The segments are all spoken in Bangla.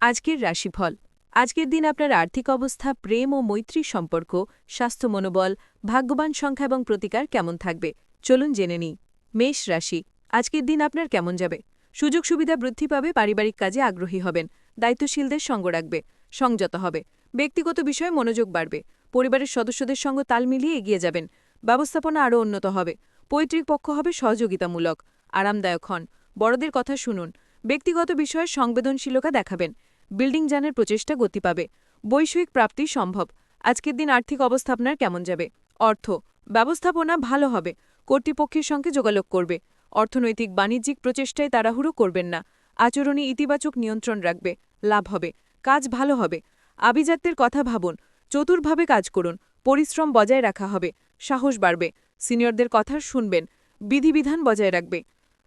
আজকের রাশিফল। আজকের দিন আপনার আর্থিক অবস্থা, প্রেম ও মৈত্রী সম্পর্ক, স্বাস্থ্য মনোবল, ভাগ্যবান সংখ্যা এবং প্রতিকার কেমন থাকবে? চলুন জেনে নিই। মেষ রাশি, আজকের দিন আপনার কেমন যাবে? সুযোগ সুবিধা বৃদ্ধি পাবে, পারিবারিক কাজে আগ্রহী হবেন, দায়িত্বশীলদের সঙ্গ রাখবে, সংযত হবে, ব্যক্তিগত বিষয়ে মনোযোগ বাড়বে, পরিবারের সদস্যদের সঙ্গে তাল মিলিয়ে এগিয়ে যাবেন, ব্যবস্থাপনা আরও উন্নত হবে, পৈতৃক পক্ষ হবে সহযোগিতামূলক, আরামদায়ক হন, বড়দের কথা শুনুন, ব্যক্তিগত বিষয়ে সংবেদনশীলতা দেখাবেন বিল্ডিং যানের প্রচেষ্টা গতি পাবে। বৈষয়িক প্রাপ্তি সম্ভব। আজকের দিন আর্থিক অবস্থা আপনার কেমন যাবে? অর্থ। ব্যবস্থাপনা ভালো হবে। কর্তৃপক্ষের সঙ্গে যোগাযোগ করবে। অর্থনৈতিক বাণিজ্যিক প্রচেষ্টায় তাড়াহুড়ো করবেন না। আচরণে ইতিবাচক নিয়ন্ত্রণ রাখবে। লাভ হবে। কাজ ভালো হবে। আভিজাত্যের কথা ভাবুন। চতুরভাবে কাজ করুন। পরিশ্রম বজায় রাখা হবে। সাহস বাড়বে। সিনিয়রদের কথা শুনবেন। বিধিবিধান বজায় রাখবে।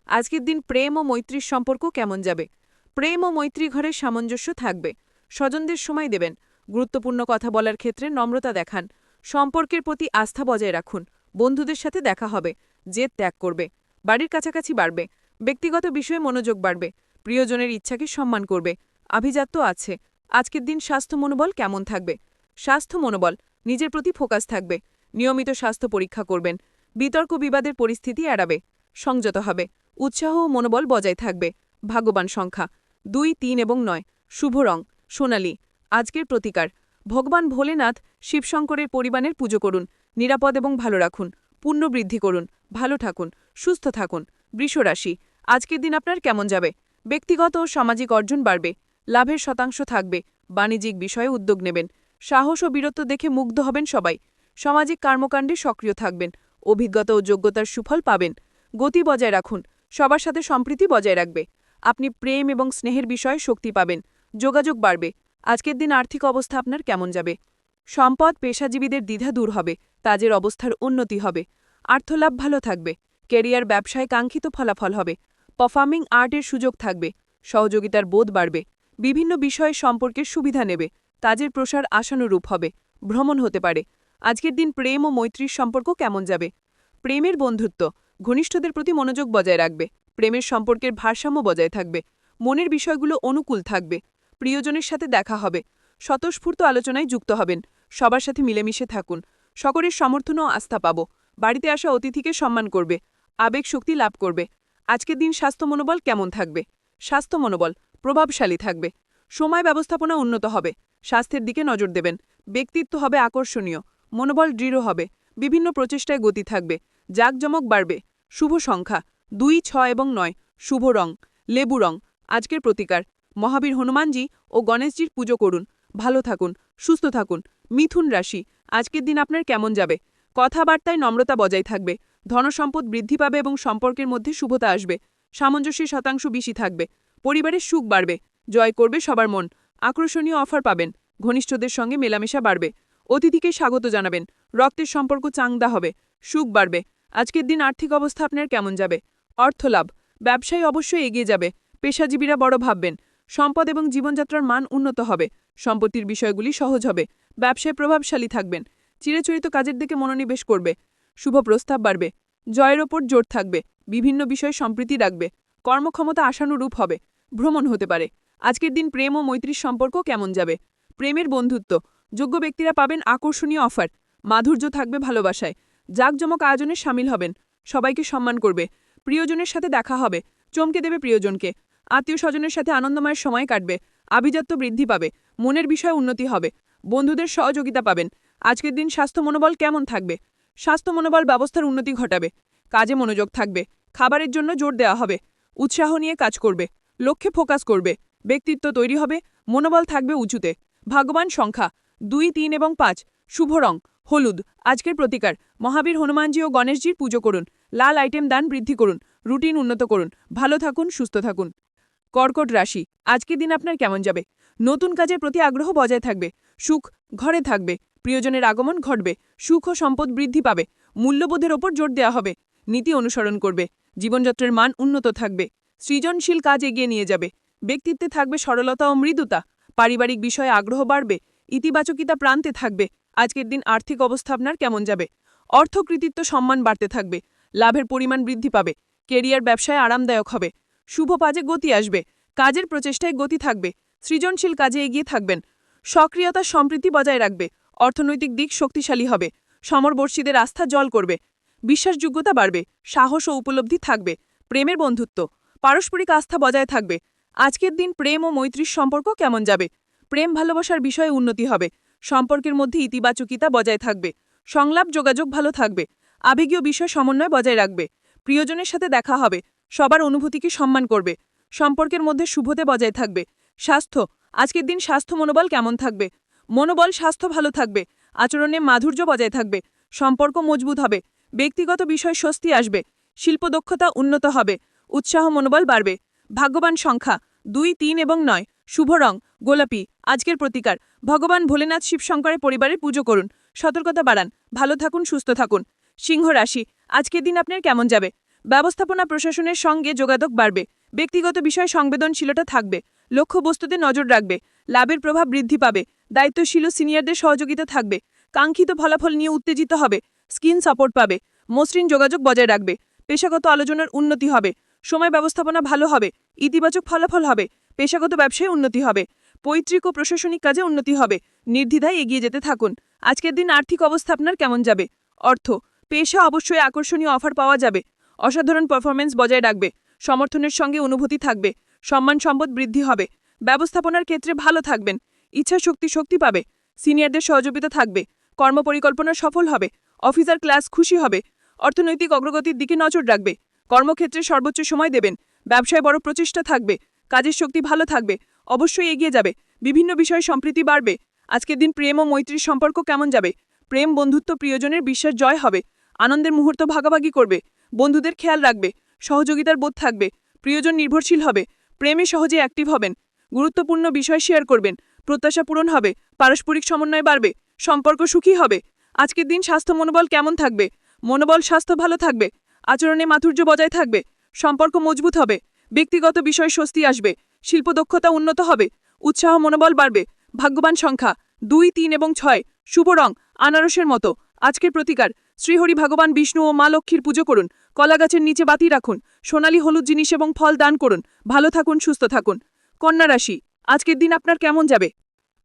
আজকের দিন প্রেম ও মৈত্রীর সম্পর্ক কেমন যাবে? প্রেম ও মৈত্রী ঘরের সামঞ্জস্য থাকবে। স্বজনদের সময় দেবেন। গুরুত্বপূর্ণ কথা বলার ক্ষেত্রে নম্রতা দেখান। সম্পর্কের প্রতি আস্থা বজায় রাখুন। বন্ধুদের সাথে দেখা হবে। জেদ ত্যাগ করবে। বাড়ির কাছাকাছি বাড়বে। ব্যক্তিগত বিষয়ে মনোযোগ বাড়বে। প্রিয়জনের ইচ্ছাকে সম্মান করবে। আভিজাত্য আছে। আজকের দিন স্বাস্থ্য মনোবল কেমন থাকবে? স্বাস্থ্য মনোবল, নিজের প্রতি ফোকাস থাকবে। নিয়মিত স্বাস্থ্য পরীক্ষা করবেন। বিতর্ক বিবাদের পরিস্থিতি এড়াবে। সংযত হবে। উৎসাহ ও মনোবল বজায় থাকবে। ভাগ্যবান সংখ্যা। দুই, তিন এবং নয়। শুভ রং। সোনালি। আজকের প্রতিকার। ভগবান ভোলেনাথ শিবশঙ্করের পরিবারের পুজো করুন। নিরাপদ এবং ভালো রাখুন। পুণ্য বৃদ্ধি করুন। ভালো থাকুন। সুস্থ থাকুন। বৃষরাশি। আজকের দিন আপনার কেমন যাবে? ব্যক্তিগত ও সামাজিক অর্জন বাড়বে। লাভের শতাংশ থাকবে। বাণিজ্যিক বিষয়ে উদ্যোগ নেবেন। সাহস ও বীরত্ব দেখে মুগ্ধ হবেন সবাই। সামাজিক কর্মকাণ্ডে সক্রিয় থাকবেন। অভিজ্ঞতা ও যোগ্যতার সুফল পাবেন। গতি বজায় রাখুন। সবার সাথে সম্প্রীতি বজায় রাখবে। আপনি প্রেম এবং স্নেহের বিষয়ে শক্তি পাবেন। যোগাযোগ বাড়বে। আজকের দিন আর্থিক অবস্থা আপনার কেমন যাবে? সম্পদ পেশাজীবীদের দ্বিধা দূর হবে। তাজের অবস্থার উন্নতি হবে। আর্থলাভ ভালো থাকবে। কেরিয়ার ব্যবসায় কাঙ্ক্ষিত ফলাফল হবে। পারফর্মিং আর্টের সুযোগ থাকবে। সহযোগিতার বোধ বাড়বে। বিভিন্ন বিষয়ে সম্পর্কের সুবিধা নেবে। তাজের প্রসার আশানুরূপ হবে। ভ্রমণ হতে পারে। আজকের দিন প্রেম ও মৈত্রীর সম্পর্ক কেমন যাবে? প্রেমের বন্ধুত্ব। ঘনিষ্ঠদের প্রতি মনোযোগ বজায় রাখবে। প্রেমের সম্পর্কের ভারসাম্য বজায় থাকবে, মনের বিষয়গুলো অনুকূল থাকবে, প্রিয়জনের সাথে দেখা হবে, স্বতঃস্ফূর্ত আলোচনায় যুক্ত হবেন, সবার সাথে মিলেমিশে থাকুন, সকলের সমর্থন ও আস্থা পাব, বাড়িতে আসা অতিথিকে সম্মান করবে, আবেগ শক্তি লাভ করবে, আজকের দিন স্বাস্থ্য মনোবল কেমন থাকবে? স্বাস্থ্য মনোবল প্রভাবশালী থাকবে, সময় ব্যবস্থাপনা উন্নত হবে, স্বাস্থ্যের দিকে নজর দেবেন, ব্যক্তিত্ব হবে আকর্ষণীয়, মনোবল দৃঢ় হবে, বিভিন্ন প্রচেষ্টায় গতি থাকবে, জাঁকজমক বাড়বে, শুভ সংখ্যা দুই, ছয় এবং নয়। শুভ রং, লেবু রং। আজকের প্রতিকার। মহাবীর হনুমানজি ও গণেশজির পুজো করুন। ভালো থাকুন, সুস্থ থাকুন। মিথুন রাশি, আজকের দিন আপনার কেমন যাবে? কথাবার্তায় নম্রতা বজায় থাকবে। ধনসম্পদ বৃদ্ধি পাবে এবং সম্পর্কের মধ্যে শুভতা আসবে। সামঞ্জস্যের শতাংশ বেশি থাকবে। পরিবারের সুখ বাড়বে। জয় করবে সবার মন। আকর্ষণীয় অফার পাবেন। ঘনিষ্ঠদের সঙ্গে মেলামেশা বাড়বে। অতিথিকে স্বাগত জানাবেন। রক্তের সম্পর্ক চাংদা হবে। সুখ বাড়বে। আজকের দিন আর্থিক অবস্থা আপনার কেমন যাবে? অর্থলাভ। ব্যবসায় অবশ্যই এগিয়ে যাবে। পেশাজীবীরা বড় ভাববেন। সম্পদ এবং জীবনযাত্রার মান উন্নত হবে। সম্পত্তির বিষয়গুলি সহজ হবে। ব্যবসায় প্রভাবশালী থাকবেন। চিরাচরিত কাজের দিকে মনোনিবেশ করবে। শুভ প্রস্তাব বাড়বে। জয়ের ওপর জোর থাকবে। বিভিন্ন বিষয়ে সম্প্রীতি রাখবে। কর্মক্ষমতা আশানুরূপ হবে। ভ্রমণ হতে পারে। আজকের দিন প্রেম ও মৈত্রীর সম্পর্ক কেমন যাবে? প্রেমের বন্ধুত্ব। যোগ্য ব্যক্তিরা পাবেন আকর্ষণীয় অফার। মাধুর্য থাকবে ভালোবাসায়। জাঁকজমক আয়োজনে সামিল হবেন। সবাইকে সম্মান করবে। প্রিয়জনের সাথে দেখা হবে। চমকে দেবে প্রিয়জনকে। আত্মীয় স্বজনের সাথে আনন্দময়ের সময় কাটবে। আভিজাত্য বৃদ্ধি পাবে। মনের বিষয়ে উন্নতি হবে। বন্ধুদের সহযোগিতা পাবেন। আজকের দিন স্বাস্থ্য মনোবল কেমন থাকবে? স্বাস্থ্য মনোবল ব্যবস্থার উন্নতি ঘটাবে। কাজে মনোযোগ থাকবে। খাবারের জন্য জোর দেওয়া হবে। উৎসাহ নিয়ে কাজ করবে। লক্ষ্যে ফোকাস করবে। ব্যক্তিত্ব তৈরি হবে। মনোবল থাকবে উঁচুতে। ভাগ্যবান সংখ্যা। দুই, তিন এবং পাঁচ। শুভ রং। হলুদ, আজকের প্রতিকার। মহাবীর হনুমানজি ও গণেশজির পুজো করুন। লাল আইটেম দান বৃদ্ধি করুন। রুটিন উন্নত করুন। ভালো থাকুন, সুস্থ থাকুন। কর্কট রাশি, আজকের দিন আপনার কেমন যাবে? নতুন কাজের প্রতি আগ্রহ বজায় থাকবে। সুখ ঘরে থাকবে। প্রিয়জনের আগমন ঘটবে। সুখ ও সম্পদ বৃদ্ধি পাবে। মূল্যবোধের ওপর জোর দেওয়া হবে। নীতি অনুসরণ করবে। জীবনযাত্রার মান উন্নত থাকবে। সৃজনশীল কাজ এগিয়ে নিয়ে যাবে। ব্যক্তিত্বে থাকবে সরলতা ও মৃদুতা। পারিবারিক বিষয়ে আগ্রহ বাড়বে। ইতিবাচকিতা প্রান্তে থাকবে। আজকের দিন আর্থিক অবস্থা আপনার কেমন যাবে? অর্থকৃতিত্ব সম্মান বাড়তে থাকবে, লাভের পরিমাণ বৃদ্ধি পাবে, কেরিয়ার ব্যবসায় আরামদায়ক হবে, শুভ পাজে গতি আসবে, কাজের প্রচেষ্টায় গতি থাকবে, সৃজনশীল কাজে এগিয়ে থাকবেন, সক্রিয়তা সম্প্রীতি বজায় রাখবে, অর্থনৈতিক দিক শক্তিশালী হবে, সমরবর্ষীদের আস্থা জল করবে, বিশ্বাসযোগ্যতা বাড়বে, সাহস ও উপলব্ধি থাকবে, প্রেমের বন্ধুত্ব, পারস্পরিক আস্থা বজায় থাকবে, আজকের দিন প্রেম ও মৈত্রীর সম্পর্ক কেমন যাবে? প্রেম ভালোবাসার বিষয়ে উন্নতি হবে সম্পর্কের মধ্যে ইতিবাচকিতা বজায় থাকবে। সংলাপ, যোগাযোগ ভালো থাকবে। আবেগীয় বিষয় সমন্বয় বজায় রাখবে। প্রিয়জনের সাথে দেখা হবে। সবার অনুভূতিকে সম্মান করবে। সম্পর্কের মধ্যে শুভতে বজায় থাকবে। স্বাস্থ্য, আজকের দিন স্বাস্থ্য মনোবল কেমন থাকবে? মনোবল, স্বাস্থ্য ভালো থাকবে। আচরণে মাধুর্য বজায় থাকবে। সম্পর্ক মজবুত হবে। ব্যক্তিগত বিষয় স্বস্তি আসবে। শিল্প দক্ষতা উন্নত হবে। উৎসাহ মনোবল বাড়বে। ভাগ্যবান সংখ্যা দুই, তিন এবং নয়। শুভ রং, গোলাপি, আজকের প্রতিকার। ভগবান ভোলেনাথ শিবশঙ্করের পরিবারের পুজো করুন। সতর্কতা বাড়ান। ভালো থাকুন, সুস্থ থাকুন। সিংহ রাশি আজকের দিন আপনার কেমন যাবে? ব্যবস্থাপনা প্রশাসনের সঙ্গে যোগাযোগ বাড়বে। ব্যক্তিগত বিষয়ে সংবেদনশীলতা থাকবে। লক্ষ্যবস্তুতে নজর রাখবে। লাভের প্রভাব বৃদ্ধি পাবে। দায়িত্বশীল সিনিয়রদের সহযোগিতা থাকবে। কাঙ্ক্ষিত ফলাফল নিয়ে উত্তেজিত হবে। স্কিন সাপোর্ট পাবে। মসৃণ যোগাযোগ বজায় রাখবে। পেশাগত আলোচনার উন্নতি হবে। সময় ব্যবস্থাপনা ভালো হবে। ইতিবাচক ফলাফল হবে। পেশাগত ব্যবসায় উন্নতি হবে। পৈতৃক ও প্রশাসনিক কাজে উন্নতি হবে। নির্দ্বিধায় এগিয়ে যেতে থাকুন। আজকের দিন আর্থিক অবস্থা আপনার কেমন যাবে? অর্থ, পেশা অবশ্যই আকর্ষণীয় অফার পাওয়া যাবে। অসাধারণ পারফরমেন্স বজায় রাখবে। সমর্থনের সঙ্গে অনুভূতি থাকবে। সম্মান সম্পদ বৃদ্ধি হবে। ব্যবস্থাপনার ক্ষেত্রে ভালো থাকবেন। ইচ্ছা শক্তি শক্তি পাবে। সিনিয়রদের সহযোগিতা থাকবে। কর্মপরিকল্পনা সফল হবে। অফিসার ক্লাস খুশি হবে। অর্থনৈতিক অগ্রগতির দিকে নজর রাখবে। কর্মক্ষেত্রে সর্বোচ্চ সময় দেবেন। ব্যবসায় বড় প্রচেষ্টা থাকবে। কাজের শক্তি ভালো থাকবে, অবশ্যই এগিয়ে যাবে, বিভিন্ন বিষয়ে সম্প্রীতি বাড়বে। আজকের দিন প্রেম ও মৈত্রীর সম্পর্ক কেমন যাবে? প্রেম বন্ধুত্ব প্রিয়জনের বিশ্বাস জয় হবে, আনন্দের মুহূর্ত ভাগাভাগি করবে, বন্ধুদের খেয়াল রাখবে, সহযোগিতার বোধ থাকবে, প্রিয়জন নির্ভরশীল হবে, প্রেমে সহজে অ্যাক্টিভ হবেন, গুরুত্বপূর্ণ বিষয় শেয়ার করবেন, প্রত্যাশা পূরণ হবে, পারস্পরিক সমন্বয় বাড়বে, সম্পর্ক সুখী হবে। আজকের দিন স্বাস্থ্য মনোবল কেমন থাকবে? মনোবল স্বাস্থ্য ভালো থাকবে, আচরণে মাধুর্য বজায় থাকবে, সম্পর্ক মজবুত হবে। ব্যক্তিগত বিষয় স্বস্তি আসবে শিল্প দক্ষতা উন্নত হবে, উৎসাহ মনোবল বাড়বে, ভাগ্যবান সংখ্যা, দুই, তিন এবং ছয়, শুভ রং, আনারসের মতো। আজকের প্রতিকার, শ্রীহরি ভগবান বিষ্ণু ও মা লক্ষ্মীর পুজো করুন, কলাগাছের নিচে বাতি রাখুন, সোনালী হলুদ জিনিস এবং ফল দান করুন, ভালো থাকুন, সুস্থ থাকুন। কন্যা রাশি, আজকের দিন আপনার কেমন যাবে?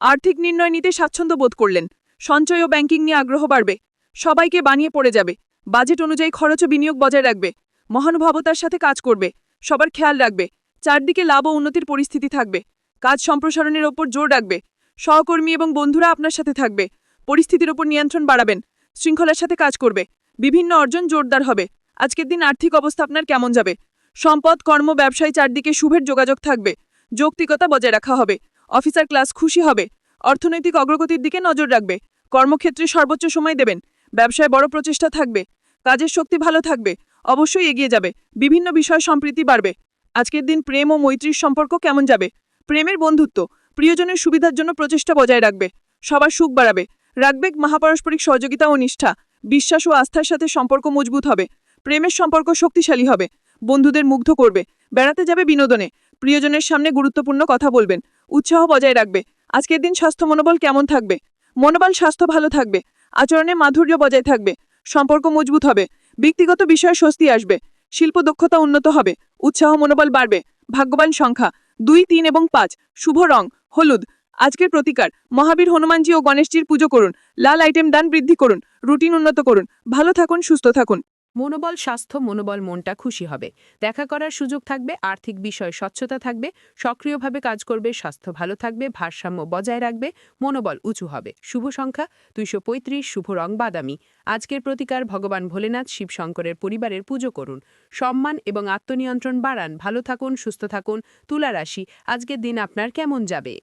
আর্থিক নির্ণয় নিতে স্বাচ্ছন্দ্য বোধ করলেন, সঞ্চয় ও ব্যাংকিং নিয়ে আগ্রহ বাড়বে, সবাইকে বানিয়ে পড়ে যাবে, বাজেট অনুযায়ী খরচ ও বিনিয়োগ বজায় রাখবে, মহানুভবতার সাথে কাজ করবে সবার খেয়াল রাখবে। চারদিকে লাভ ও উন্নতির পরিস্থিতি থাকবে। কাজ সম্প্রসারণের ওপর জোর রাখবে। সহকর্মী এবং বন্ধুরা আপনার সাথে থাকবে। পরিস্থিতির ওপর নিয়ন্ত্রণ বাড়াবেন। শৃঙ্খলার সাথে কাজ করবে। বিভিন্ন অর্জন জোরদার হবে। আজকের দিন আর্থিক অবস্থা আপনার কেমন যাবে? সম্পদ, কর্ম, ব্যবসায় চারদিকে শুভের যোগাযোগ থাকবে। যৌক্তিকতা বজায় রাখা হবে। অফিসার ক্লাস খুশি হবে। অর্থনৈতিক অগ্রগতির দিকে নজর রাখবে। কর্মক্ষেত্রে সর্বোচ্চ সময় দেবেন। ব্যবসায় বড় প্রচেষ্টা থাকবে। কাজের শক্তি ভালো থাকবে। অবশ্যই এগিয়ে যাবে। বিভিন্ন বিষয় সম্প্রীতি বাড়বে। আজকের দিন প্রেম ও মৈত্রীর সম্পর্ক কেমন যাবে? প্রেমের বন্ধুত্ব প্রিয়জনের সুবিধার জন্য প্রচেষ্টা বজায় রাখবে। সবার সুখ বাড়াবে। রাখবে মহাপারস্পরিক সহযোগিতা ও নিষ্ঠা, বিশ্বাস ও আস্থার সাথে সম্পর্ক মজবুত হবে। প্রেমের সম্পর্ক শক্তিশালী হবে। বন্ধুদের মুগ্ধ করবে। বেড়াতে যাবে বিনোদনে। প্রিয়জনের সামনে গুরুত্বপূর্ণ কথা বলবেন। উৎসাহ বজায় রাখবে। আজকের দিন স্বাস্থ্য মনোবল কেমন থাকবে? মনোবল, স্বাস্থ্য ভালো থাকবে। আচরণে মাধুর্য বজায় থাকবে। সম্পর্ক মজবুত হবে। ব্যক্তিগত বিষয়ে স্বস্তি আসবে। শিল্প দক্ষতা উন্নত হবে, উৎসাহ মনোবল বাড়বে, ভাগ্যবান সংখ্যা। দুই, তিন এবং পাঁচ, শুভ রং, হলুদ। আজকের প্রতিকার, মহাবীর হনুমানজি ও গণেশজির পুজো করুন, লাল আইটেম দান বৃদ্ধি করুন, রুটিন উন্নত করুন। ভালো থাকুন, সুস্থ থাকুন। মনোবল, স্বাস্থ্য, মনোবল, মনটা খুশি হবে। দেখা করার সুযোগ থাকবে, আর্থিক বিষয় স্বচ্ছতা থাকবে, সক্রিয়ভাবে কাজ করবে, স্বাস্থ্য ভালো থাকবে, ভারসাম্য বজায় রাখবে, মনোবল উঁচু হবে। শুভ সংখ্যা দুইশো পঁয়ত্রিশ, শুভ রং বাদামি। আজকের প্রতিকার ভগবান ভোলেনাথ, শিবশঙ্করের পরিবারের পুজো করুন। সম্মান এবং আত্মনিয়ন্ত্রণ বাড়ান। ভালো থাকুন, সুস্থ থাকুন, তুলা রাশি। আজকের দিন আপনার কেমন যাবে?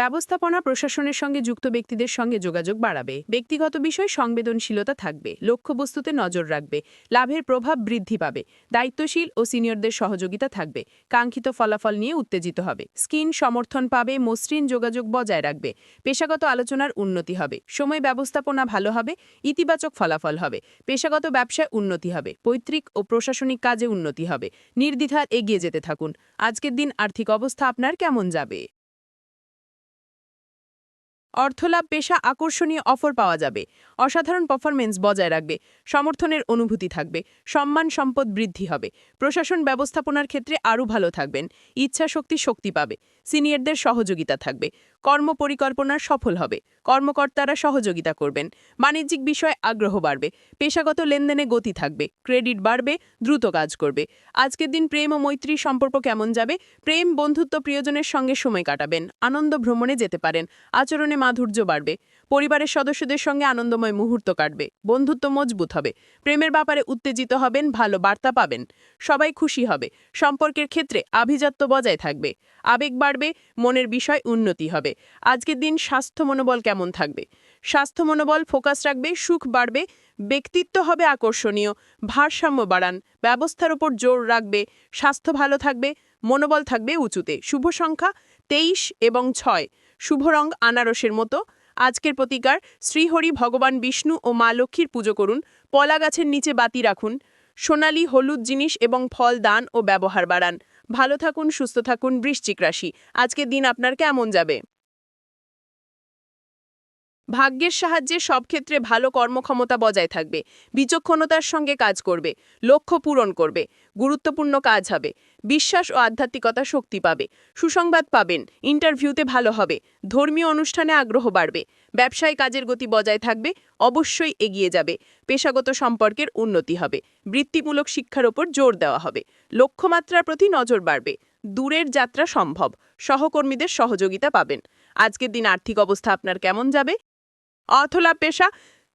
ব্যবস্থাপনা প্রশাসনের সঙ্গে যুক্ত ব্যক্তিদের সঙ্গে যোগাযোগ বাড়াবে। ব্যক্তিগত বিষয় সংবেদনশীলতা থাকবে, লক্ষ্যবস্তুতে নজর রাখবে, লাভের প্রভাব বৃদ্ধি পাবে, দায়িত্বশীল ও সিনিয়রদের সহযোগিতা থাকবে, কাঙ্ক্ষিত ফলাফল নিয়ে উত্তেজিত হবে। স্কিন সমর্থন পাবে, মসৃণ যোগাযোগ বজায় রাখবে, পেশাগত আলোচনার উন্নতি হবে, সময় ব্যবস্থাপনা ভালো হবে, ইতিবাচক ফলাফল হবে, পেশাগত ব্যবসায় উন্নতি হবে, পৈতৃক ও প্রশাসনিক কাজে উন্নতি হবে। নির্দ্বিধার এগিয়ে যেতে থাকুন। আজকের দিন আর্থিক অবস্থা আপনার কেমন যাবে? অর্থলাভ পেশা আকর্ষণীয় অফার পাওয়া যাবে। অসাধারণ পারফরমেন্স বজায় রাখবে। সমর্থনের অনুভূতি থাকবে। সম্মান, সম্পদ বৃদ্ধি হবে। প্রশাসন ব্যবস্থাপনার ক্ষেত্রে আরও ভালো থাকবেন। ইচ্ছা শক্তি শক্তি পাবে। সিনিয়রদের সহযোগিতা থাকবে। কর্ম পরিকল্পনা সফল হবে। কর্মকর্তারা সহযোগিতা করবেন। বাণিজ্যিক বিষয়ে আগ্রহ বাড়বে। পেশাগত লেনদেনে গতি থাকবে। ক্রেডিট বাড়বে। দ্রুত কাজ করবে। আজকের দিন প্রেম ও মৈত্রী সম্পর্ক কেমন যাবে? প্রেম, বন্ধুত্ব, প্রিয়জনের সঙ্গে সময় কাটাবেন। আনন্দ ভ্রমণে যেতে পারেন। আচরণে মাধুর্য বাড়বে। পরিবারের সদস্যদের সঙ্গে আনন্দময় মুহূর্ত কাটবে, বন্ধুত্ব মজবুত হবে, প্রেমের ব্যাপারে উত্তেজিত হবেন, ভালো বার্তা পাবেন, সবাই খুশি হবে, সম্পর্কের ক্ষেত্রে আভিজাত্য বজায় থাকবে, আবেগ বাড়বে, মনের বিষয় উন্নতি হবে, আজকের দিন স্বাস্থ্য মনোবল কেমন থাকবে, স্বাস্থ্য মনোবল ফোকাস রাখবে, সুখ বাড়বে, ব্যক্তিত্ব হবে আকর্ষণীয়, ভারসাম্য বাড়ান, ব্যবস্থার ওপর জোর রাখবে, স্বাস্থ্য ভালো থাকবে, মনোবল থাকবে উঁচুতে, শুভ সংখ্যা তেইশ এবং ছয়, শুভ রং আনারসের মতো আজকের প্রতিকার, শ্রীহরি ভগবান বিষ্ণু ও মা লক্ষ্মীর পুজো করুন, পলা গাছের নিচে বাতি রাখুন, সোনালি, হলুদ জিনিস এবং ফল দান ও ব্যবহার বাড়ান। ভালো থাকুন, সুস্থ থাকুন, বৃশ্চিক রাশি। আজকের দিন আপনার কেমন যাবে? ভাগ্যের সাহায্যে সব ক্ষেত্রে ভালো কর্মক্ষমতা বজায় থাকবে, বিচক্ষণতার সঙ্গে কাজ করবে, লক্ষ্য পূরণ করবে, গুরুত্বপূর্ণ কাজ হবে, বিশ্বাস ও আধ্যাত্মিকতা শক্তি পাবে, সুসংবাদ পাবেন, ইন্টারভিউতে ভালো হবে, ধর্মীয় অনুষ্ঠানে আগ্রহ বাড়বে, ব্যবসায় কাজের গতি বজায় থাকবে, অবশ্যই এগিয়ে যাবে, পেশাগত সম্পর্কের উন্নতি হবে, বৃত্তিমূলক শিক্ষার ওপর জোর দেওয়া হবে, লক্ষ্যমাত্রার প্রতি নজর বাড়বে, দূরের যাত্রা সম্ভব, সহকর্মীদের সহযোগিতা পাবেন। আজকের দিন আর্থিক অবস্থা আপনার কেমন যাবে? অথলাভ পেশা,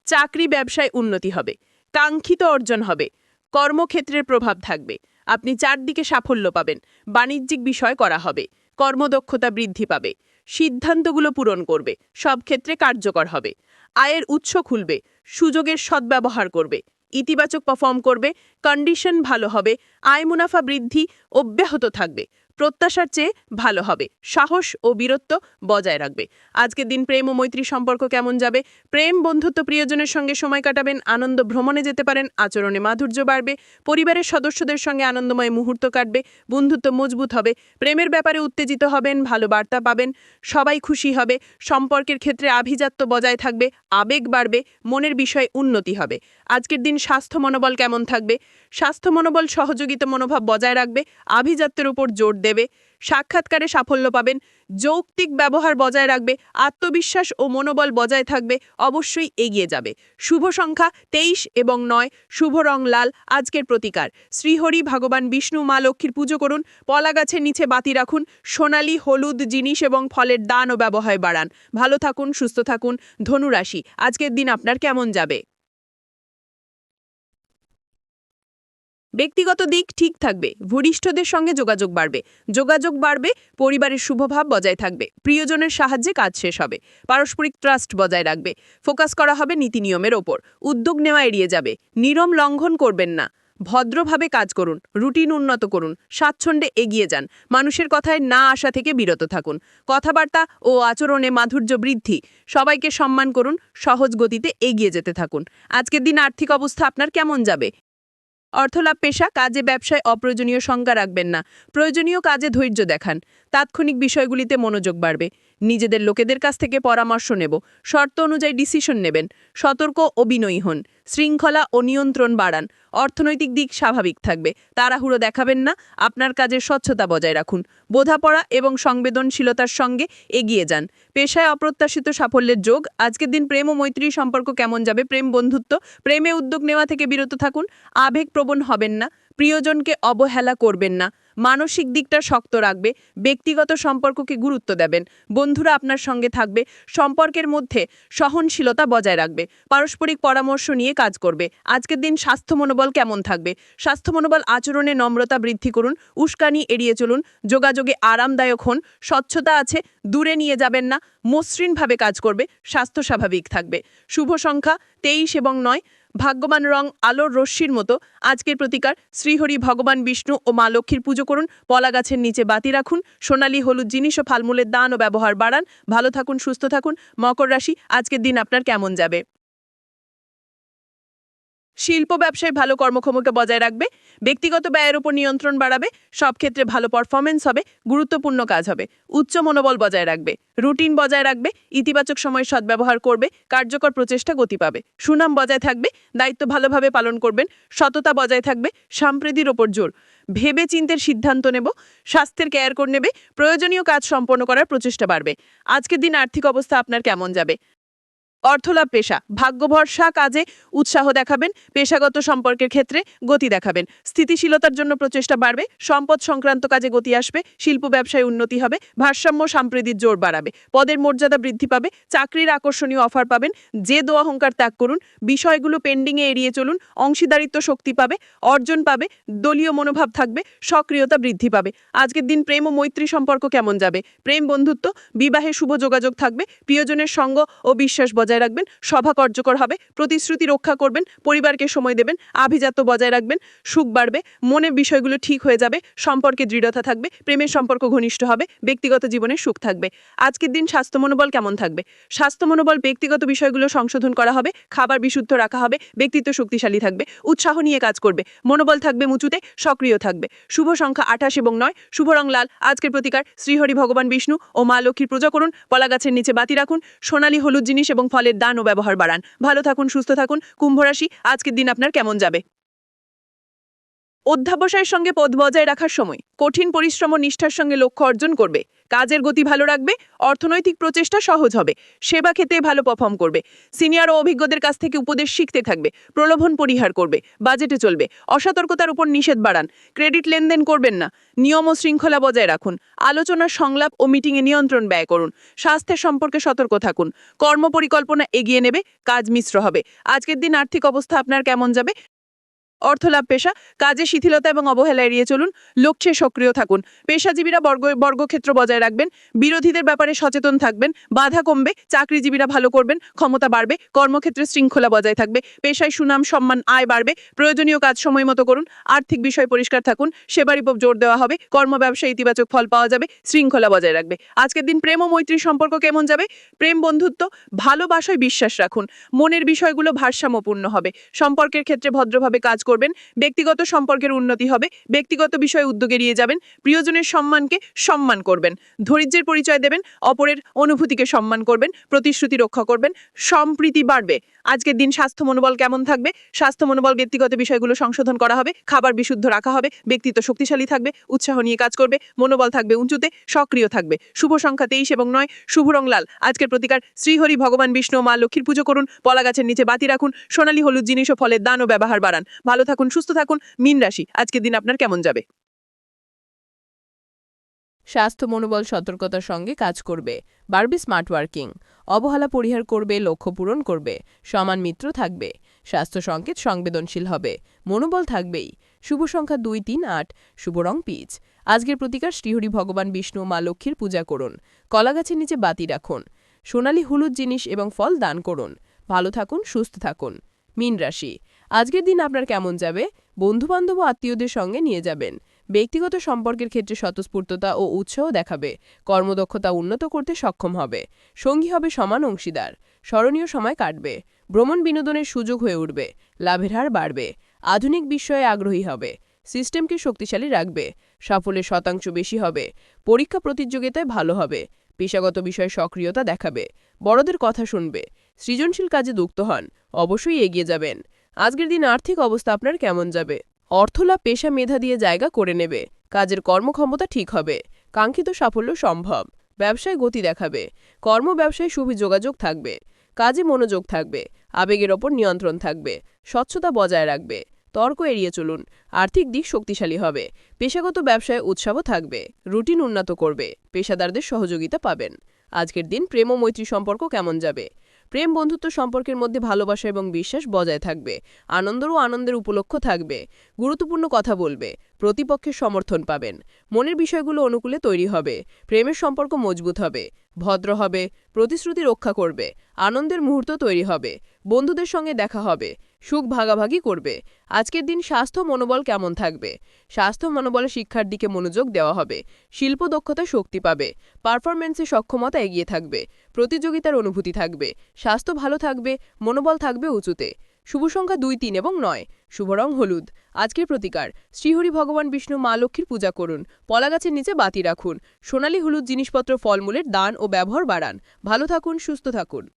চাকরি ব্যবসায় উন্নতি হবে, কাঙ্ক্ষিত অর্জন হবে, কর্মক্ষেত্রের প্রভাব থাকবে, আপনি চারদিকে সাফল্য পাবেন, বাণিজ্যিক বিষয় করা হবে, কর্মদক্ষতা বৃদ্ধি পাবে, সিদ্ধান্তগুলো পূরণ করবে, সব ক্ষেত্রে কার্যকর হবে, আয়ের উৎস খুলবে, সুযোগের সদ্ব্যবহার করবে, ইতিবাচক পারফর্ম করবে কন্ডিশন ভালো হবে, আয় মুনাফা বৃদ্ধি অব্যাহত থাকবে প্রত্যাশার চেয়ে ভালো হবে। সাহস ও বীরত্ব বজায় রাখবে। আজকের দিন প্রেম ও মৈত্রী সম্পর্ক কেমন যাবে? প্রেম, বন্ধুত্ব, প্রিয়জনের সঙ্গে সময় কাটাবেন, আনন্দ ভ্রমণে যেতে পারেন, আচরণে মাধুর্য বাড়বে, পরিবারের সদস্যদের সঙ্গে আনন্দময় মুহূর্ত কাটবে, বন্ধুত্ব মজবুত হবে, প্রেমের ব্যাপারে উত্তেজিত হবেন, ভালো বার্তা পাবেন, সবাই খুশি হবে, সম্পর্কের ক্ষেত্রে আভিজাত্য বজায় থাকবে, আবেগ বাড়বে, মনের বিষয়ে উন্নতি হবে। আজকের দিন স্বাস্থ্য মনোবল কেমন থাকবে? স্বাস্থ্য মনোবল সহযোগিতা মনোভাব বজায় রাখবে, আভিজাত্যের উপর জোর দেবে। সাক্ষাৎকারে সাফল্য পাবেন। যৌক্তিক ব্যবহার বজায় রাখবে, আত্মবিশ্বাস ও মনোবল বজায় থাকবে, অবশ্যই এগিয়ে যাবে। শুভ সংখ্যা তেইশ এবং নয়। শুভ রং লাল, আজকের প্রতিকার। শ্রীহরি ভগবান বিষ্ণু, মা লক্ষ্মীর পুজো করুন। পলা গাছের নিচে বাতি রাখুন। সোনালি, হলুদ জিনিস এবং ফলের দান ও ব্যবহার বাড়ান। ভালো থাকুন, সুস্থ থাকুন। ধনুরাশি, আজকের দিন আপনার কেমন যাবে? ব্যক্তিগত দিক ঠিক থাকবে, ভূরিষ্ঠদের সঙ্গে যোগাযোগ বাড়বে যোগাযোগ বাড়বে, পরিবারের শুভভাব বজায় থাকবে, প্রিয়জনের সাহায্যে কাজ শেষ হবে, পারস্পরিক ট্রাস্ট বজায় রাখবে, ফোকাস করা হবে নীতি নিয়মের ওপর, উদ্যোগ নেওয়া এড়িয়ে যাবে, নিরম লঙ্ঘন করবেন না, ভদ্রভাবে কাজ করুন, রুটিন উন্নত করুন, স্বাচ্ছন্দ্যে এগিয়ে যান, মানুষের কথায় না আসা থেকে বিরত থাকুন, কথাবার্তা ও আচরণে মাধুর্য বৃদ্ধি, সবাইকে সম্মান করুন, সহজ গতিতে এগিয়ে যেতে থাকুন। আজকের দিন আর্থিক অবস্থা আপনার কেমন যাবে? অর্থলাভ পেশা, কাজে ব্যবসায় অপ্রয়োজনীয় সংজ্ঞা রাখবেন না। প্রয়োজনীয় কাজে ধৈর্য দেখান। তাৎক্ষণিক বিষয়গুলিতে মনোযোগ বাড়বে। নিজেদের লোকেদের কাছ থেকে পরামর্শ নেব। শর্ত অনুযায়ী ডিসিশন নেবেন। সতর্ক ও বিনয়ী হন। শৃঙ্খলা ও নিয়ন্ত্রণ বাড়ান। অর্থনৈতিক দিক স্বাভাবিক থাকবে। তাড়াহুড়ো দেখাবেন না। আপনার কাজের স্বচ্ছতা বজায় রাখুন। বোধাপড়া এবং সংবেদনশীলতার সঙ্গে এগিয়ে যান। পেশায় অপ্রত্যাশিত সাফল্যের যোগ। আজকের দিন প্রেম ও মৈত্রী সম্পর্ক কেমন যাবে? প্রেম বন্ধুত্ব। প্রেমে উদ্যোগ নেওয়া থেকে বিরত থাকুন। আবেগপ্রবণ হবেন না। প্রিয়জনকে অবহেলা করবেন না। মানসিক দিকটা শক্ত রাখবে, ব্যক্তিগত সম্পর্ককে গুরুত্ব দেবেন, বন্ধুরা আপনার সঙ্গে থাকবে, সম্পর্কের মধ্যে সহনশীলতা বজায় রাখবে, পারস্পরিক পরামর্শ নিয়ে কাজ করবে। আজকের দিন স্বাস্থ্য মনোবল কেমন থাকবে? স্বাস্থ্য মনোবল আচরণে নম্রতা বৃদ্ধি করুন, উস্কানি এড়িয়ে চলুন, যোগাযোগে আরামদায়ক হন, স্বচ্ছতা আছে, দূরে নিয়ে যাবেন না, মসৃণভাবে কাজ করবে, স্বাস্থ্য স্বাভাবিক থাকবে। শুভ সংখ্যা তেইশ এবং নয় ভাগ্যবান রং আলোর রশ্মির মতো। আজকের প্রতিকার, শ্রীহরি ভগবান বিষ্ণু ও মা লক্ষ্মীর পুজো করুন পলা গাছের নিচে বাতি রাখুন, সোনালি হলুদ জিনিস ও ফালমূলের দান ও ব্যবহার বাড়ান। ভালো থাকুন, সুস্থ থাকুন। মকর রাশি, আজকের দিন আপনার কেমন যাবে? শিল্প ব্যবসায় ভালো কর্মক্ষমতা বজায় রাখবে, ব্যক্তিগত ব্যয়ের উপর নিয়ন্ত্রণ বাড়াবে, সব ক্ষেত্রে ভালো পারফরমেন্স হবে, গুরুত্বপূর্ণ কাজ হবে, উচ্চ মনোবল বজায় রাখবে রুটিন বজায় রাখবে, ইতিবাচক সময় সদ্ব্যবহার করবে, কার্যকর প্রচেষ্টা গতি পাবে, সুনাম বজায় থাকবে, দায়িত্ব ভালোভাবে পালন করবেন, সততা বজায় থাকবে, সাম্প্রতির ওপর জোর ভেবে চিন্তের সিদ্ধান্ত নেব, স্বাস্থ্যের কেয়ার করে নেবে, প্রয়োজনীয় কাজ সম্পন্ন করার প্রচেষ্টা বাড়বে। আজকের দিন আর্থিক অবস্থা আপনার কেমন যাবে? অর্থলাভ পেশা। ভাগ্য ভরসা কাজে উৎসাহ দেখাবেন, পেশাগত সম্পর্কের ক্ষেত্রে গতি দেখাবেন। স্থিতিশীলতার জন্য প্রচেষ্টা বাড়বে, সম্পদ সংক্রান্ত কাজে গতি আসবে, শিল্প ব্যবসায় উন্নতি হবে, ভারসাম্য সাম্প্রতির জোর বাড়াবে, পদের মর্যাদা বৃদ্ধি পাবে, চাকরির আকর্ষণীয় অফার পাবেন, যে দো অহংকার ত্যাগ করুন, বিষয়গুলো পেন্ডিংয়ে এড়িয়ে চলুন, অংশীদারিত্ব শক্তি পাবে, অর্জন পাবে, দলীয় মনোভাব থাকবে, সক্রিয়তা বৃদ্ধি পাবে। আজকের দিন প্রেম ও মৈত্রী সম্পর্ক কেমন যাবে? প্রেম বন্ধুত্ব, বিবাহে শুভ যোগাযোগ থাকবে, প্রিয়জনের সঙ্গ ও বিশ্বাস বজায় রাখবেন, সভা কার্যকর হবে, প্রতিশ্রুতি রক্ষা করবেন, পরিবারকে সময় দেবেন, আভিজাত্য বজায় রাখবেন, সুখ বাড়বে, মনে বিষয়গুলো ঠিক হয়ে যাবে, সম্পর্কে দৃঢ়তা থাকবে, প্রেমের সম্পর্ক ঘনিষ্ঠ হবে, ব্যক্তিগত জীবনে সুখ থাকবে। আজকের দিন স্বাস্থ্য মনোবল কেমন থাকবে? স্বাস্থ্য মনোবল ব্যক্তিগত বিষয়গুলো সংশোধন করা হবে, খাবার বিশুদ্ধ রাখা হবে, ব্যক্তিত্ব শক্তিশালী থাকবে, উৎসাহ নিয়ে কাজ করবে, মনোবল থাকবে উঁচুতে, সক্রিয় থাকবে। শুভ সংখ্যা আঠাশ এবং নয়, শুভ রং লাল, আজকের প্রতিকার শ্রীহরি ভগবান বিষ্ণু ও মা লক্ষ্মীর পূজা করুন কলা গাছের নিচে বাতি রাখুন, সোনালী হলুদ জিনিস এবং ফলের দান ও ব্যবহার বাড়ান। ভালো থাকুন, সুস্থ থাকুন। কুম্ভ রাশি, আজকের দিন আপনার কেমন যাবে? অধ্যাবসায়ের সঙ্গে পদ বজায় রাখার সময় কঠিন পরিশ্রম ও নিষ্ঠার সঙ্গে লক্ষ্য অর্জন করবে। কাজের গতি ভালো রাখবে, অর্থনৈতিক প্রচেষ্টা সহজ হবে, সেবা ক্ষেত্রে ভালো পারফর্ম করবে সিনিয়র ও অভিজ্ঞদের কাছ থেকে উপদেশ শিখতে থাকবে, প্রলোভন পরিহার করবে বাজেটে চলবে, অসতর্কতার উপর নিষেধ বাড়ান ক্রেডিট লেনদেন করবেন না, নিয়ম ও শৃঙ্খলা বজায় রাখুন, আলোচনা, সংলাপ ও মিটিংয়ে নিয়ন্ত্রণ ব্যয় করুন, স্বাস্থ্যের সম্পর্কে সতর্ক থাকুন কর্মপরিকল্পনা এগিয়ে নেবে, কাজ মিশ্র হবে, আজকের দিন আর্থিক অবস্থা আপনার কেমন যাবে? অর্থলাভ, পেশা, কাজে শিথিলতা এবং অবহেলা এড়িয়ে চলুন, লক্ষ্যে সক্রিয় থাকুন। পেশাজীবীরা বর্গ, বর্গক্ষেত্র বজায় রাখবেন, বিরোধীদের ব্যাপারে সচেতন থাকবেন, বাধা কমবে, চাকরিজীবীরা ভালো করবেন, ক্ষমতা বাড়বে, কর্মক্ষেত্রে শৃঙ্খলা বজায় থাকবে, পেশায় সুনাম, সম্মান, আয় বাড়বে, প্রয়োজনীয় কাজ সময় মতো করুন, আর্থিক বিষয় পরিষ্কার থাকুন সেবার উপর জোর দেওয়া হবে, কর্ম ব্যবসায় ইতিবাচক ফল পাওয়া যাবে, শৃঙ্খলা বজায় রাখবে। আজকের দিন প্রেম ও মৈত্রীর সম্পর্ক কেমন যাবে? প্রেম, বন্ধুত্ব, ভালোবাসায় বিশ্বাস রাখুন, মনের বিষয়গুলো ভারসাম্যপূর্ণ হবে, সম্পর্কের ক্ষেত্রে ভদ্রভাবে কাজ করবেন, ব্যক্তিগত সম্পর্কের উন্নতি হবে, ব্যক্তিগত বিষয়ে উদ্যোগ এড়িয়ে যাবেন, প্রিয়জনের সম্মানকে সম্মান করবেন, ধৈর্যের পরিচয় দেবেন, অপরের অনুভূতিকে সম্মান করবেন, প্রতিশ্রুতি রক্ষা করবেন, সম্প্রীতি বাড়বে। আজকের দিন স্বাস্থ্য মনোবল কেমন থাকবে? স্বাস্থ্য মনোবল ব্যক্তিগত বিষয়গুলো সংশোধন করা হবে, খাবার বিশুদ্ধ রাখা হবে, ব্যক্তিত্ব শক্তিশালী থাকবে, উৎসাহ নিয়ে কাজ করবে, মনোবল থাকবে উঁচুতে, সক্রিয় থাকবে। শুভ সংখ্যা তেইশ এবং নয়, শুভ রং লাল। আজকের প্রতিকার, শ্রীহরি, ভগবান বিষ্ণু, মা লক্ষ্মীর পুজো করুন, পলা গাছের নিচে বাতি রাখুন, সোনালী হলুদ জিনিস ও ফলের দান ও ব্যবহার বাড়ান। ভালো থাকুন, সুস্থ থাকুন, মিন রাশি। আজকের দিন আপনার কেমন যাবে? স্বাস্থ্য, মনোবল, সতর্কতার সঙ্গে কাজ করবে। বাড়বে স্মার্ট ওয়ার্কিং। অবহেলা পরিহার করবে, লক্ষ্য পূরণ করবে। সমান মিত্র থাকবে। স্বাস্থ্য সংকেত সংবেদনশীল হবে। মনোবল থাকবেই। শুভ সংখ্যা দুই, তিন, আট। শুভ রং পিচ। আজকের প্রতিকার শ্রীহরি ভগবান বিষ্ণু মা লক্ষ্মীর পূজা করুন। কলাগাছের নিচে বাতি রাখুন। সোনালী হলুদ জিনিস এবং ফল দান করুন। ভালো থাকুন, সুস্থ থাকুন। মিন রাশি। আজকের দিন আপনার কেমন যাবে? বন্ধুবান্ধব আত্মীয়দের সঙ্গে নিয়ে যাবেন। ব্যক্তিগত সম্পর্কের ক্ষেত্রে স্বতঃস্ফূর্ততা ও উৎসাহ দেখাবে। কর্মদক্ষতা উন্নত করতে সক্ষম হবে। সঙ্গী হবে সমান অংশীদার। স্মরণীয় সময় কাটবে। ভ্রমণ বিনোদনের সুযোগ হয়ে উঠবে। লাভের হার বাড়বে। আধুনিক বিষয়ে আগ্রহী হবে। সিস্টেমকে শক্তিশালী রাখবে। সাফল্যের শতাংশ বেশি হবে। পরীক্ষা প্রতিযোগিতায় ভালো হবে। পেশাগত বিষয়ে সক্রিয়তা দেখাবে। বড়দের কথা শুনবে। সৃজনশীল কাজে যুক্ত হন। অবশ্যই এগিয়ে যাবেন। আজকের দিন আর্থিক অবস্থা আপনার কেমন যাবে? অর্থলাভ পেশা মেধা দিয়ে জায়গা করে নেবে। কাজের কর্মক্ষমতা ঠিক হবে। কাঙ্ক্ষিত সাফল্য সম্ভব। ব্যবসায় গতি দেখাবে। কর্ম ব্যবসায় শুভ যোগাযোগ থাকবে। কাজে মনোযোগ থাকবে। আবেগের ওপর নিয়ন্ত্রণ থাকবে। স্বচ্ছতা বজায় রাখবে। তর্ক এড়িয়ে চলুন। আর্থিক দিক শক্তিশালী হবে। পেশাগত ব্যবসায় উৎসাহ থাকবে। রুটিন উন্নত করবে। পেশাদারদের সহযোগিতা পাবেন। আজকের দিন প্রেম ও মৈত্রী সম্পর্ক কেমন যাবে? প্রেম বন্ধুত্ব সম্পর্কের মধ্যে ভালোবাসা এবং বিশ্বাস বজায় থাকবে। আনন্দেরও আনন্দের উপলক্ষ থাকবে। গুরুত্বপূর্ণ কথা বলবে। প্রতিপক্ষের সমর্থন পাবেন। মনের বিষয়গুলো অনুকূলে তৈরি হবে, প্রেমের সম্পর্ক মজবুত হবে, ভদ্র হবে, প্রতিশ্রুতি রক্ষা করবে, আনন্দের মুহূর্ত তৈরি হবে, বন্ধুদের সঙ্গে দেখা হবে, সুখ ভাগাভাগি করবে। আজকের দিন স্বাস্থ্য মনোবল কেমন থাকবে? স্বাস্থ্য মনোবলে শিক্ষার দিকে মনোযোগ দেওয়া হবে, শিল্প দক্ষতা শক্তি পাবে পারফরমেন্সে সক্ষমতা এগিয়ে থাকবে, প্রতিযোগিতার অনুভূতি থাকবে, স্বাস্থ্য ভালো থাকবে, মনোবল থাকবে উঁচুতে। শুভ সংখ্যা দুই, তিন এবং নয়। শুভ রং হলুদ। আজকের প্রতিকার, শ্রীহরি ভগবান বিষ্ণু মা লক্ষ্মীর পূজা করুন, পলা গাছের নিচে বাতি রাখুন, সোনালি হলুদ জিনিসপত্র ফলমূলের দান ও ব্যবহার বাড়ান। ভালো থাকুন, সুস্থ থাকুন।